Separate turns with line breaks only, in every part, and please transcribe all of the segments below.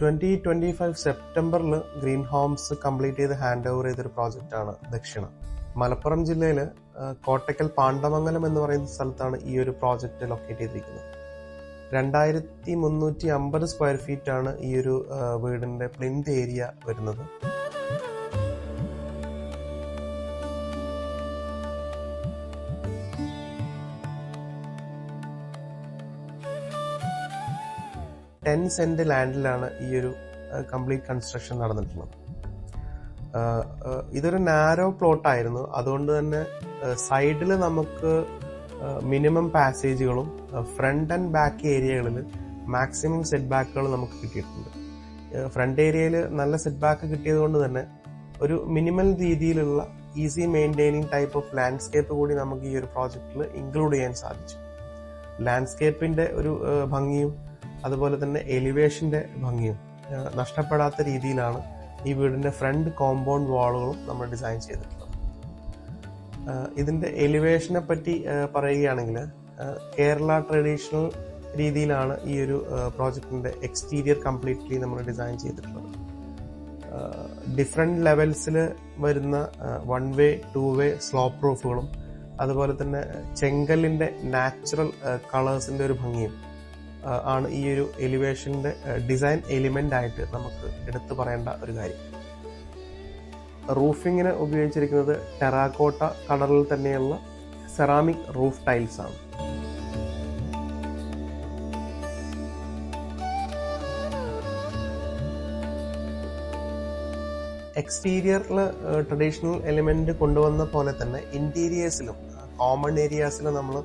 Twenty twenty five സെപ്റ്റംബറിൽ green Holmes complete ചെയ്ത് hand over ചെയ്തൊരു പ്രോജക്റ്റാണ് ദക്ഷിണ. മലപ്പുറം ജില്ലയിൽ കോട്ടക്കൽ പാണ്ഡമംഗലം എന്ന് പറയുന്ന സ്ഥലത്താണ് ഈ ഒരു പ്രോജക്റ്റ് ലൊക്കേറ്റ് ചെയ്തിരിക്കുന്നത്. രണ്ടായിരത്തി മുന്നൂറ്റി അമ്പത് സ്ക്വയർ ഫീറ്റ് ആണ് ഈ ഒരു വീടിന്റെ പ്ലിന്ത് ഏരിയ വരുന്നത്. ടെൻ സെന്റ് ലാൻഡിലാണ് ഈ ഒരു കംപ്ലീറ്റ് കൺസ്ട്രക്ഷൻ നടന്നിട്ടുള്ളത്. ഇതൊരു നാരോ പ്ലോട്ട് ആയിരുന്നു. അതുകൊണ്ട് തന്നെ സൈഡിൽ നമുക്ക് മിനിമം പാസേജുകളും ഫ്രണ്ട് ആൻഡ് ബാക്ക് ഏരിയകളിൽ മാക്സിമം സെറ്റ് ബാക്കുകൾ നമുക്ക് കിട്ടിയിട്ടുണ്ട്. ഫ്രണ്ട് ഏരിയയിൽ നല്ല സെറ്റ് ബാക്ക് കിട്ടിയത് കൊണ്ട് തന്നെ ഒരു മിനിമൽ രീതിയിലുള്ള easy maintaining type of landscape കൂടി നമുക്ക് ഈ ഒരു പ്രോജക്റ്റിൽ ഇൻക്ലൂഡ് ചെയ്യാൻ സാധിച്ചു. ലാൻഡ്സ്കേപ്പിന്റെ ഒരു ഭംഗിയും അതുപോലെ തന്നെ എലിവേഷന്റെ ഭംഗിയും നഷ്ടപ്പെടാത്ത രീതിയിലാണ് ഈ വീടിന്റെ ഫ്രണ്ട് കോമ്പൗണ്ട് വാളുകളും നമ്മൾ ഡിസൈൻ ചെയ്തിട്ടുള്ളത്. ഇതിന്റെ എലിവേഷനെ പറ്റി പറയുകയാണെങ്കിൽ കേരള ട്രഡീഷണൽ രീതിയിലാണ് ഈ ഒരു പ്രോജക്റ്റിന്റെ എക്സ്റ്റീരിയർ കംപ്ലീറ്റ്ലി നമ്മൾ ഡിസൈൻ ചെയ്തിട്ടുള്ളത്. ഡിഫറെന്റ് ലെവൽസിൽ വരുന്ന വൺ വേ ടു വേ സ്ലോ പ്രൂഫുകളും അതുപോലെ തന്നെ ചെങ്കലിന്റെ നാച്ചുറൽ കളേഴ്സിന്റെ ഒരു ഭംഗിയും ആണ് ഈ ഒരു എലിവേഷന്റെ ഡിസൈൻ എലിമെന്റ് ആയിട്ട് നമുക്ക് എടുത്തു പറയേണ്ട ഒരു കാര്യം. റൂഫിങ്ങിന് ഉപയോഗിച്ചിരിക്കുന്നത് ടെറാക്കോട്ട കളറിൽ തന്നെയുള്ള സെറാമിക് റൂഫ് ടൈൽസ് ആണ്. എക്സ്റ്റീരിയറിൽ ട്രഡീഷണൽ എലിമെന്റ് കൊണ്ടുവന്ന പോലെ തന്നെ ഇന്റീരിയേഴ്സിലും കോമൺ ഏരിയാസിലും നമ്മൾ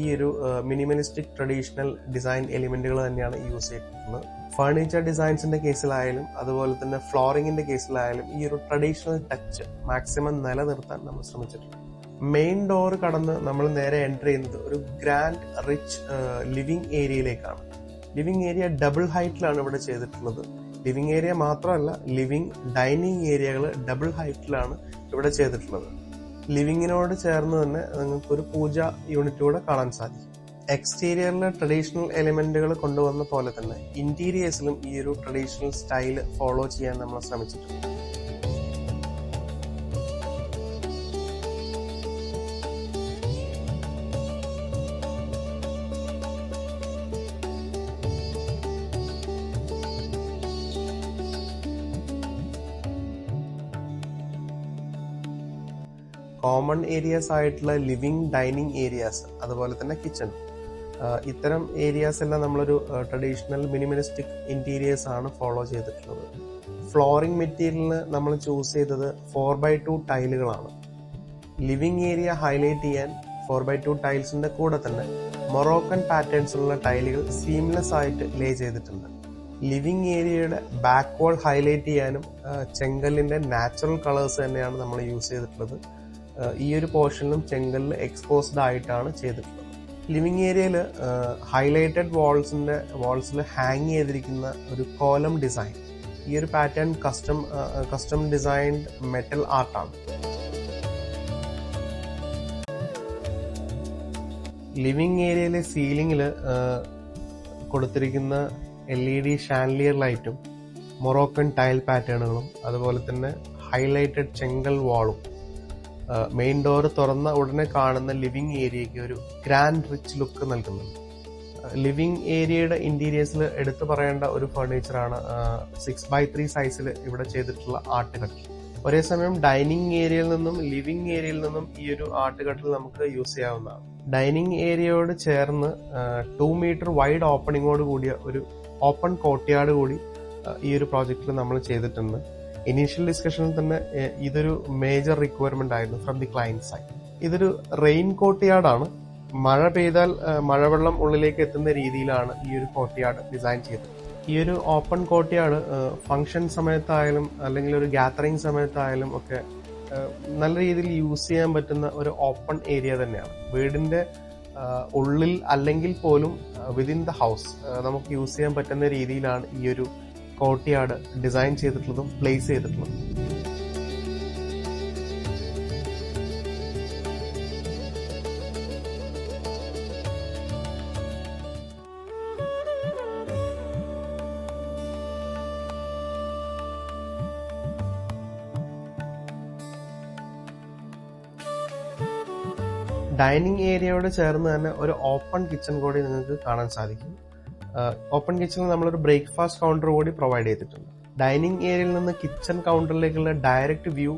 ഈ ഒരു മിനിമലിസ്റ്റിക് ട്രഡീഷണൽ ഡിസൈൻ എലിമെന്റുകൾ തന്നെയാണ് യൂസ് ചെയ്തിട്ടുള്ളത്. ഫർണിച്ചർ ഡിസൈൻസിന്റെ കേസിലായാലും അതുപോലെ തന്നെ ഫ്ലോറിങ്ങിന്റെ കേസിലായാലും ഈ ഒരു ട്രഡീഷണൽ ടച്ച് മാക്സിമം നിലനിർത്താൻ നമ്മൾ ശ്രമിച്ചിട്ടുണ്ട്. മെയിൻ ഡോർ കടന്ന് നമ്മൾ നേരെ എന്റർ ചെയ്യുന്നത് ഒരു ഗ്രാൻഡ് റിച്ച് ലിവിംഗ് ഏരിയയിലേക്കാണ് ലിവിംഗ് ഏരിയ ഡബിൾ ഹൈറ്റിലാണ് ഇവിടെ ചെയ്തിട്ടുള്ളത്. ലിവിംഗ് ഏരിയ മാത്രമല്ല ലിവിംഗ് ഡൈനിങ് ഏരിയകൾ ഡബിൾ ഹൈറ്റിലാണ് ഇവിടെ ചെയ്തിട്ടുള്ളത്. ലിവിങ്ങിനോട് ചേർന്ന് തന്നെ നിങ്ങൾക്ക് ഒരു പൂജ യൂണിറ്റ് കൂടെ കാണാൻ സാധിക്കും. എക്സ്റ്റീരിയറിൽ ട്രഡീഷണൽ എലിമെന്റുകൾ കൊണ്ടുവന്ന പോലെ തന്നെ ഇന്റീരിയേഴ്സിലും ഈ ഒരു ട്രഡീഷണൽ സ്റ്റൈൽ ഫോളോ ചെയ്യാൻ നമ്മൾ ശ്രമിച്ചിട്ടുണ്ട്. കോമൺ ഏരിയാസ് ആയിട്ടുള്ള ലിവിങ് ഡൈനിങ് ഏരിയാസ് അതുപോലെ തന്നെ കിച്ചൺ ഇത്തരം ഏരിയാസ് എല്ലാം നമ്മളൊരു ട്രഡീഷണൽ മിനിമലിസ്റ്റിക് ഇന്റീരിയേഴ്സ് ആണ് ഫോളോ ചെയ്തിട്ടുള്ളത്. ഫ്ലോറിംഗ് മെറ്റീരിയലിന് നമ്മൾ ചൂസ് ചെയ്തത് ഫോർ ബൈ ടു ടൈലുകളാണ് ലിവിംഗ് ഏരിയ ഹൈലൈറ്റ് ചെയ്യാൻ ഫോർ ബൈ ടു ടൈൽസിന്റെ കൂടെ തന്നെ മൊറോക്കൻ പാറ്റേൺസിലുള്ള ടൈലുകൾ സീംലെസ് ആയിട്ട് ലേ ചെയ്തിട്ടുണ്ട്. ലിവിംഗ് ഏരിയയുടെ ബാക്ക് വാൾ ഹൈലൈറ്റ് ചെയ്യാനും ചെങ്കല്ലിന്റെ നാച്ചുറൽ കളേഴ്സ് തന്നെയാണ് നമ്മൾ യൂസ് ചെയ്തിട്ടുള്ളത്. ഈ ഒരു പോർഷനിലും ചെങ്കല്ല് എക്സ്പോസ്ഡ് ആയിട്ടാണ് ചെയ്തിട്ടുള്ളത്. ലിവിംഗ് ഏരിയയിൽ ഹൈലൈറ്റഡ് വാൾസിന്റെ വാൾസിൽ ഹാങ് ചെയ്തിരിക്കുന്ന ഒരു കോലം ഡിസൈൻ ഈ ഒരു pattern custom custom designed metal ആർട്ടാണ് living ഏരിയയിലെ സീലിംഗിൽ കൊടുത്തിരിക്കുന്ന എൽ ഇ ഡി ഷാൻലിയർ ലൈറ്റും മൊറോക്കൻ ടൈൽ പാറ്റേണുകളും അതുപോലെ തന്നെ ഹൈലൈറ്റഡ് ചെങ്കൽ വാളും മെയിൻ ഡോർ തുറന്ന ഉടനെ കാണുന്ന ലിവിംഗ് ഏരിയയ്ക്ക് ഒരു ഗ്രാൻഡ് റിച്ച് ലുക്ക് നൽകുന്നുണ്ട്. ലിവിംഗ് ഏരിയയുടെ ഇന്റീരിയേഴ്സിൽ എടുത്തു പറയേണ്ട ഒരു ഫർണിച്ചറാണ് സിക്സ് ബൈ ത്രീ സൈസിൽ ഇവിടെ ചെയ്തിട്ടുള്ള ആട്ടുകട്ടിൽ. ഒരേ സമയം ഡൈനിങ് ഏരിയയിൽ നിന്നും ലിവിംഗ് ഏരിയയിൽ നിന്നും ഈ ഒരു ആട്ടുകട്ടിൽ നമുക്ക് യൂസ് ചെയ്യാവുന്നതാണ്. ഡൈനിങ് ഏരിയയോട് ചേർന്ന് ടു മീറ്റർ വൈഡ് ഓപ്പണിങ്ങോട് കൂടിയ ഒരു ഓപ്പൺ കോട്ടിയാട് കൂടി ഈ ഒരു പ്രോജക്റ്റിൽ നമ്മൾ ചെയ്തിട്ടുണ്ട്. ഇനീഷ്യൽ ഡിസ്കഷനിൽ തന്നെ ഇതൊരു മേജർ റിക്വയർമെന്റ് ആയിരുന്നു ഫ്രം ദി ക്ലയന്റ് സൈഡ് ഇതൊരു റെയിൻ കോർട്ട്യാർഡാണ് മഴ പെയ്താൽ മഴവെള്ളം ഉള്ളിലേക്ക് എത്തുന്ന രീതിയിലാണ് ഈ ഒരു കോർട്ട്യാർഡ് ഡിസൈൻ ചെയ്തത്. ഈ ഒരു ഓപ്പൺ കോർട്ട്യാർഡ് ഫംഗ്ഷൻ സമയത്തായാലും അല്ലെങ്കിൽ ഒരു ഗ്യാതറിംഗ് സമയത്തായാലും ഒക്കെ നല്ല രീതിയിൽ യൂസ് ചെയ്യാൻ പറ്റുന്ന ഒരു ഓപ്പൺ ഏരിയ തന്നെയാണ്. വീടിന്റെ ഉള്ളിൽ അല്ലെങ്കിൽ പോലും വിതിൻ ദ ഹൗസ് നമുക്ക് യൂസ് ചെയ്യാൻ പറ്റുന്ന രീതിയിലാണ് ഈ ഒരു കോട്ടയാട് ഡിസൈൻ ചെയ്തിട്ടുള്ളതും പ്ലേസ് ചെയ്തിട്ടുള്ളതും. ഡൈനിങ് ഏരിയയോട് ചേർന്ന് തന്നെ ഒരു ഓപ്പൺ കിച്ചൺ കൂടി നിങ്ങൾക്ക് കാണാൻ സാധിക്കും. ഓപ്പൺ കിച്ചണിൽ നമ്മളൊരു ബ്രേക്ക്ഫാസ്റ്റ് കൗണ്ടർ കൂടി പ്രൊവൈഡ് ചെയ്തിട്ടുണ്ട്. ഡൈനിങ് ഏരിയയിൽ നിന്ന് കിച്ചൺ കൗണ്ടറിലേക്കുള്ള ഡയറക്റ്റ് വ്യൂ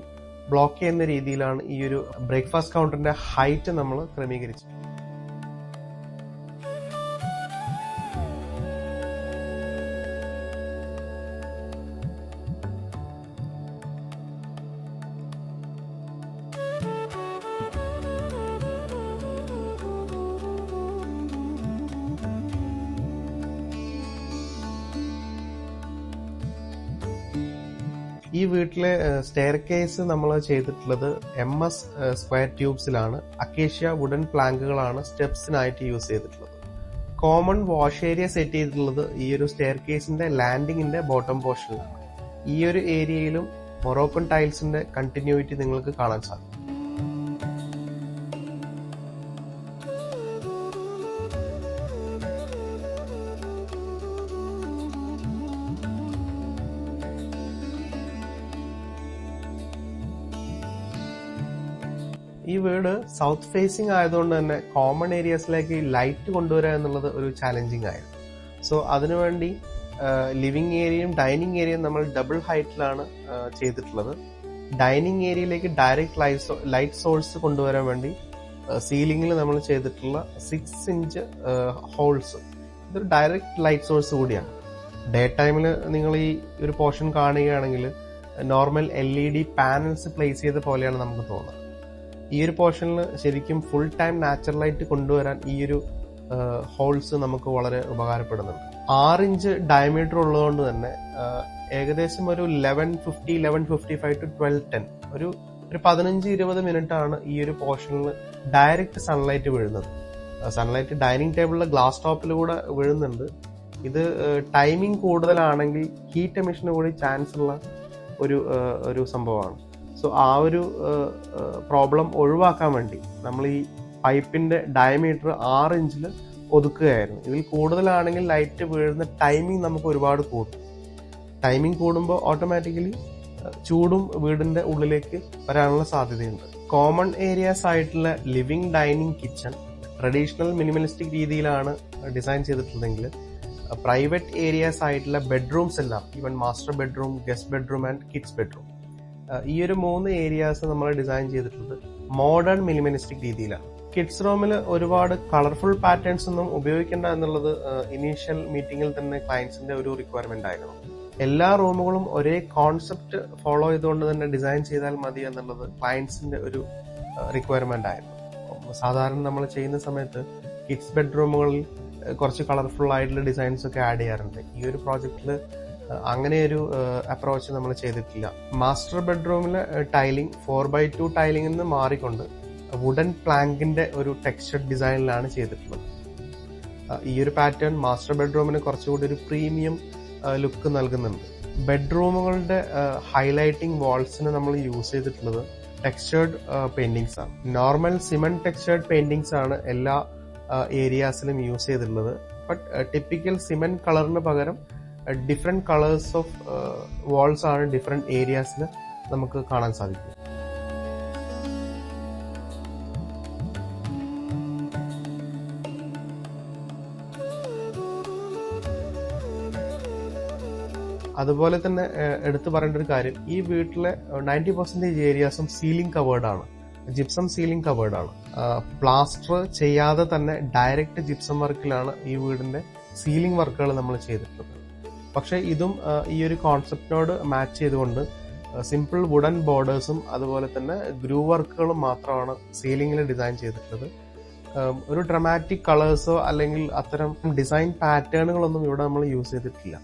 ബ്ലോക്ക് ചെയ്യുന്ന രീതിയിലാണ് ഈ ഒരു ബ്രേക്ക്ഫാസ്റ്റ് കൗണ്ടറിന്റെ ഹൈറ്റ് നമ്മൾ ക്രമീകരിച്ചത് ഈ വീട്ടിലെ സ്റ്റെയർ കേസ് നമ്മൾ ചെയ്തിട്ടുള്ളത് എം എസ് സ്ക്വയർ ട്യൂബ്സിലാണ് അക്കേഷ്യ വുഡൻ പ്ലാങ്കുകളാണ് സ്റ്റെപ്സിനായിട്ട് യൂസ് ചെയ്തിട്ടുള്ളത്. കോമൺ വാഷ് ഏരിയ സെറ്റ് ചെയ്തിട്ടുള്ളത് ഈ ഒരു സ്റ്റെയർ കേസിന്റെ ലാൻഡിങ്ങിന്റെ ബോട്ടം പോർഷനിലാണ് ഈ ഒരു ഏരിയയിലും മൊറോക്കൺ ടൈൽസിന്റെ കണ്ടിന്യൂറ്റി നിങ്ങൾക്ക് കാണാൻ സാധിക്കും. വീട് സൗത്ത് ഫേസിംഗ് ആയതുകൊണ്ട് തന്നെ കോമൺ ഏരിയസിലേക്ക് ലൈറ്റ് കൊണ്ടുവരിക എന്നുള്ളത് ഒരു ചാലഞ്ചിങ് ആയിരുന്നു. സോ അതിനുവേണ്ടി ലിവിങ് ഏരിയയും ഡൈനിങ് ഏരിയയും നമ്മൾ ഡബിൾ ഹൈറ്റിലാണ് ചെയ്തിട്ടുള്ളത്. ഡൈനിങ് ഏരിയയിലേക്ക് ഡയറക്റ്റ് ലൈറ്റ് ലൈറ്റ് സോഴ്സ് കൊണ്ടുവരാൻ വേണ്ടി സീലിംഗിൽ നമ്മൾ ചെയ്തിട്ടുള്ള സിക്സ് ഇഞ്ച് ഹോൾസ് ഇതൊരു ഡയറക്റ്റ് ലൈറ്റ് സോഴ്സ് കൂടിയാണ്. ഡേ ടൈമിൽ നിങ്ങൾ ഈ ഒരു പോർഷൻ കാണുകയാണെങ്കിൽ normal L E D panels place ചെയ്ത പോലെയാണ് നമുക്ക് തോന്നുന്നത്. ഈ ഒരു പോർഷനിൽ ശരിക്കും ഫുൾ ടൈം നാച്ചുറലായിട്ട് കൊണ്ടുവരാൻ ഈ ഒരു ഹോൾസ് നമുക്ക് വളരെ ഉപകാരപ്പെടുന്നുണ്ട്. ആറ് ഇഞ്ച് ഡയമീറ്റർ ഉള്ളതുകൊണ്ട് തന്നെ ഏകദേശം ഒരു eleven fifty eleven fifty five to twelve ten ഒരു ഒരു പതിനഞ്ച് ഇരുപത് മിനിറ്റ് ആണ് ഈ ഒരു പോർഷനിൽ ഡയറക്റ്റ് സൺലൈറ്റ് വീഴുന്നത്. സൺലൈറ്റ് ഡൈനിങ് ടേബിളിലെ ഗ്ലാസ് ടോപ്പിലൂടെ വീഴുന്നുണ്ട്. ഇത് ടൈമിംഗ് കൂടുതലാണെങ്കിൽ ഹീറ്റ് എമിഷന് കൂടി ചാൻസ് ഉള്ള ഒരു ഒരു സംഭവമാണ്. സോ ആ ഒരു പ്രോബ്ലം ഒഴിവാക്കാൻ വേണ്ടി നമ്മൾ ഈ പൈപ്പിന്റെ ഡയമീറ്റർ ആറ് ഇഞ്ചിൽ ഒതുക്കുകയായിരുന്നു. ഇതിൽ കൂടുതലാണെങ്കിൽ ലൈറ്റ് വീഴുന്ന ടൈമിംഗ് നമുക്ക് ഒരുപാട് കൂടും. ടൈമിംഗ് കൂടുമ്പോൾ ഓട്ടോമാറ്റിക്കലി ചൂടും വീടിന്റെ ഉള്ളിലേക്ക് വരാനുള്ള സാധ്യതയുണ്ട്. കോമൺ ഏരിയാസ് ആയിട്ടുള്ള living dining kitchen traditional minimalistic രീതിയിലാണ് ഡിസൈൻ ചെയ്തിട്ടുള്ളതെങ്കിൽ പ്രൈവറ്റ് ഏരിയാസ് ആയിട്ടുള്ള ബെഡ്റൂംസ് എല്ലാം even master bedroom guest bedroom and kids bedroom ഈ ഒരു മൂന്ന് ഏരിയാസ് നമ്മൾ ഡിസൈൻ ചെയ്തിട്ടുള്ളത് മോഡേൺ മിനിമലിസ്റ്റിക് രീതിയിലാണ്. കിഡ്സ് റൂമിൽ ഒരുപാട് കളർഫുൾ പാറ്റേൺസ് ഒന്നും ഉപയോഗിക്കേണ്ട എന്നുള്ളത് ഇനീഷ്യൽ മീറ്റിംഗിൽ തന്നെ ക്ലയൻസിന്റെ ഒരു റിക്വയർമെന്റ് ആയിരുന്നു. എല്ലാ റൂമുകളും ഒരേ കോൺസെപ്റ്റ് ഫോളോ ചെയ്തുകൊണ്ട് തന്നെ ഡിസൈൻ ചെയ്താൽ മതി എന്നുള്ളത് ക്ലയൻസിന്റെ ഒരു റിക്വയർമെന്റ് ആയിരുന്നു. സാധാരണ നമ്മൾ ചെയ്യുന്ന സമയത്ത് കിഡ്സ് ബെഡ്റൂമുകളിൽ കുറച്ച് കളർഫുൾ ആയിട്ടുള്ള ഡിസൈൻസ് ഒക്കെ ആഡ് ചെയ്യാറുണ്ട്. ഈ ഒരു പ്രോജക്റ്റിൽ അങ്ങനെ ഒരു അപ്രോച്ച് നമ്മൾ ചെയ്തിട്ടില്ല. മാസ്റ്റർ ബെഡ്റൂമിലെ ടൈലിംഗ് ഫോർ ബൈ ടു ടൈലിംഗിൽ നിന്ന് മാറിക്കൊണ്ട് വുഡൻ പ്ലാങ്കിന്റെ ഒരു ടെക്സ്റ്റഡ് ഡിസൈനിലാണ് ചെയ്തിട്ടുള്ളത്. ഈ ഒരു പാറ്റേൺ മാസ്റ്റർ ബെഡ്റൂമിന് കുറച്ചുകൂടി ഒരു പ്രീമിയം ലുക്ക് നൽകുന്നുണ്ട്. ബെഡ്റൂമുകളുടെ ഹൈലൈറ്റിംഗ് വാൾസിന് നമ്മൾ യൂസ് ചെയ്തിട്ടുള്ളത് ടെക്സ്ചേർഡ് പെയിന്റിങ്സ് ആണ്. നോർമൽ സിമെന്റ് ടെക്സ്ചേർഡ് പെയിന്റിങ്സ് ആണ് എല്ലാ ഏരിയാസിലും യൂസ് ചെയ്തിട്ടുള്ളത്. ബട്ട് ടിപ്പിക്കൽ സിമെന്റ് കളറിന് പകരം ഡിഫറെന്റ് കളേഴ്സ് ഓഫ് വാൾസ് ആണ് ഡിഫറെന്റ് ഏരിയാസിൽ നമുക്ക് കാണാൻ സാധിക്കും. അതുപോലെ തന്നെ എടുത്തു പറയേണ്ട ഒരു കാര്യം ഈ വീട്ടിലെ നയന്റി പെർസെന്റേജ് ഏരിയാസും സീലിംഗ് കവേർഡ് ആണ്. ജിപ്സം സീലിംഗ് കവേർഡ് ആണ്. പ്ലാസ്റ്റർ ചെയ്യാതെ തന്നെ ഡയറക്റ്റ് ജിപ്സം വർക്കിലാണ് ഈ വീടിന്റെ സീലിംഗ് വർക്കുകൾ നമ്മൾ ചെയ്തിട്ടുള്ളത്. പക്ഷെ ഇതും ഈ ഒരു കോൺസെപ്റ്റിനോട് മാച്ച് ചെയ്തുകൊണ്ട് സിമ്പിൾ വുഡൻ ബോർഡേഴ്സും അതുപോലെ തന്നെ ഗ്രൂ വർക്കുകളും മാത്രമാണ് സീലിംഗിൽ ഡിസൈൻ ചെയ്തിട്ടുള്ളത്. ഒരു ഡ്രമാറ്റിക് കളേഴ്സോ അല്ലെങ്കിൽ അത്തരം ഡിസൈൻ പാറ്റേണുകളൊന്നും ഇവിടെ നമ്മൾ യൂസ് ചെയ്തിട്ടില്ല.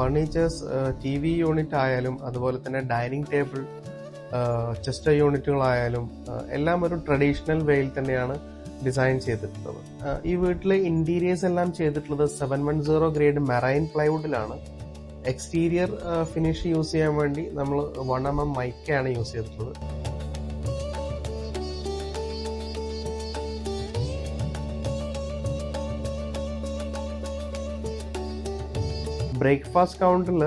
ഫർണിച്ചേഴ്സ് ടി വി യൂണിറ്റ് ആയാലും അതുപോലെ തന്നെ ഡൈനിങ് ടേബിൾ ചെസ്റ്റർ യൂണിറ്റുകളായാലും എല്ലാം ഒരു ട്രഡീഷണൽ വേയിൽ തന്നെയാണ് ഡിസൈൻ ചെയ്തിട്ടുള്ളത്. ഈ വീട്ടിലെ ഇന്റീരിയേഴ്സ് എല്ലാം ചെയ്തിട്ടുള്ളത് seven one zero grade marine പ്ലൈവുഡിലാണ്. Exterior finish use ചെയ്യാൻ വേണ്ടി നമ്മൾ വൺ എം എം മൈക്കയാണ് യൂസ് ചെയ്തിട്ടുള്ളത്. ബ്രേക്ക്ഫാസ്റ്റ് കൗണ്ടറിൽ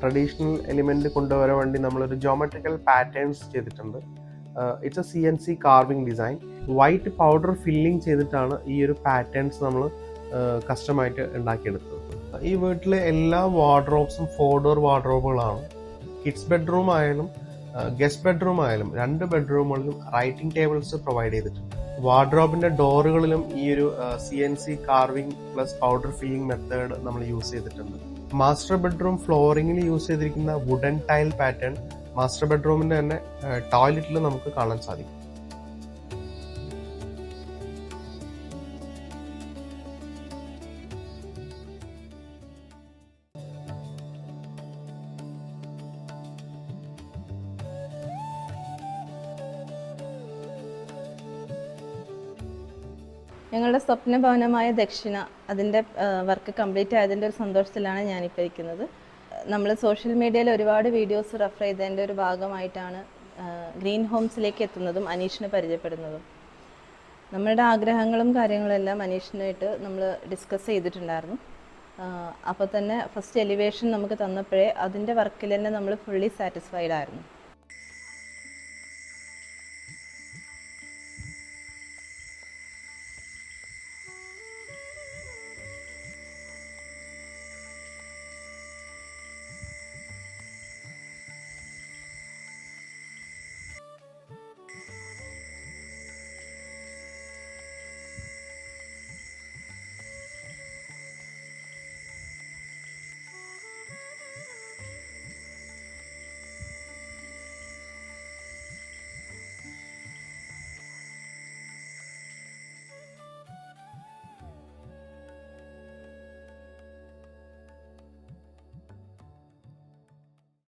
ട്രഡീഷണൽ എലിമെന്റ് കൊണ്ടുവരാൻ വേണ്ടി നമ്മളൊരു ജോമെട്രിക്കൽ പാറ്റേൺസ് ചെയ്തിട്ടുണ്ട്. It's a C N C carving design white powder filling ചെയ്തിട്ടാണ് ഈ ഒരു പാറ്റേൺസ് നമ്മൾ കസ്റ്റമായിട്ട് ഉണ്ടാക്കിയെടുത്തത്. ഈ വീട്ടിലെ എല്ലാ വാർഡ്രോബ്സും ഫോർ ഡോർ വാർഡ്രോബുകളാണ് കിഡ്സ് ബെഡ്റൂം ആയാലും ഗസ്റ്റ് ബെഡ്റൂം ആയാലും രണ്ട് ബെഡ്റൂമുകളിലും റൈറ്റിംഗ് ടേബിൾസ് പ്രൊവൈഡ് ചെയ്തിട്ടുണ്ട്. വാർഡ്രോബിന്റെ ഡോറുകളിലും ഈ ഒരു C N C carving plus powder filling method നമ്മൾ യൂസ് ചെയ്തിട്ടുണ്ട്. മാസ്റ്റർ ബെഡ്റൂം ഫ്ലോറിംഗിൽ യൂസ് ചെയ്തിരിക്കുന്ന വുഡൻ ടൈൽ പാറ്റേൺ മാസ്റ്റർ ബെഡ്റൂമിന്റെ തന്നെ ടോയ്ലറ്റിൽ നമുക്ക് കാണാൻ സാധിക്കും.
ഞങ്ങളുടെ സ്വപ്ന ഭവനമായ ദക്ഷിണ അതിന്റെ വർക്ക് കംപ്ലീറ്റ് ആയതിന്റെ ഒരു സന്തോഷത്തിലാണ് ഞാനിപ്പോൾ ഇരിക്കുന്നത്. നമ്മൾ സോഷ്യൽ മീഡിയയിൽ ഒരുപാട് വീഡിയോസ് റെഫർ ചെയ്തതിന്റെ ഒരു ഭാഗമായിട്ടാണ് ഗ്രീൻ ഹോംസിലേക്ക് എത്തുന്നതും അനീഷിനെ പരിചയപ്പെടുന്നതും. നമ്മളുടെ ആഗ്രഹങ്ങളും കാര്യങ്ങളെല്ലാം അനീഷിനായിട്ട് നമ്മൾ ഡിസ്കസ് ചെയ്തിട്ടുണ്ടായിരുന്നു. അപ്പോൾ തന്നെ ഫസ്റ്റ് എലിവേഷൻ നമുക്ക് തന്നപ്പോഴേ അതിന്റെ വർക്കിൽ തന്നെ നമ്മൾ ഫുള്ളി സാറ്റിസ്ഫൈഡ് ആയിരുന്നു.